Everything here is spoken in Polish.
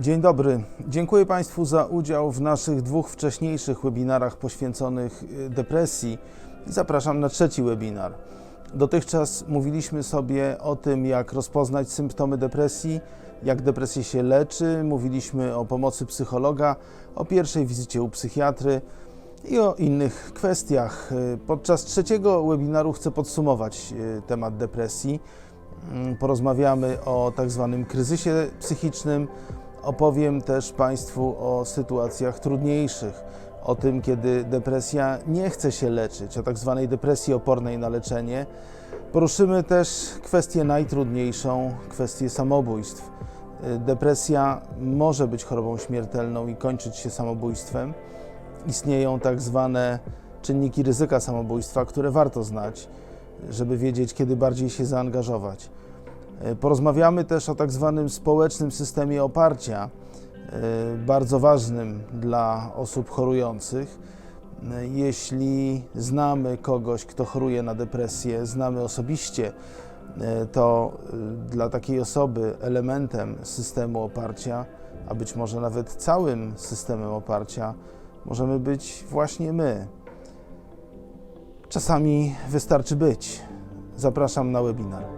Dzień dobry. Dziękuję Państwu za udział w naszych dwóch wcześniejszych webinarach poświęconych y, depresji i zapraszam na trzeci webinar. Dotychczas mówiliśmy sobie o tym, jak rozpoznać symptomy depresji, jak depresję się leczy, mówiliśmy o pomocy psychologa, o pierwszej wizycie u psychiatry i o innych kwestiach. Y, Podczas trzeciego webinaru chcę podsumować y, temat depresji. Mm, Porozmawiamy o tak zwanym kryzysie psychicznym. Opowiem też Państwu o sytuacjach trudniejszych, o tym, kiedy depresja nie chce się leczyć, o tak zwanej depresji opornej na leczenie. Poruszymy też kwestię najtrudniejszą, kwestię samobójstw. Y, Depresja może być chorobą śmiertelną i kończyć się samobójstwem. Istnieją tak zwane czynniki ryzyka samobójstwa, które warto znać, żeby wiedzieć, kiedy bardziej się zaangażować. E, Porozmawiamy też o tak zwanym społecznym systemie oparcia, e, bardzo ważnym dla osób chorujących. E, Jeśli znamy kogoś, kto choruje na depresję, znamy osobiście, to dla takiej osoby elementem systemu oparcia, a być może nawet całym systemem oparcia, możemy być właśnie my. Czasami wystarczy być. Zapraszam na webinar.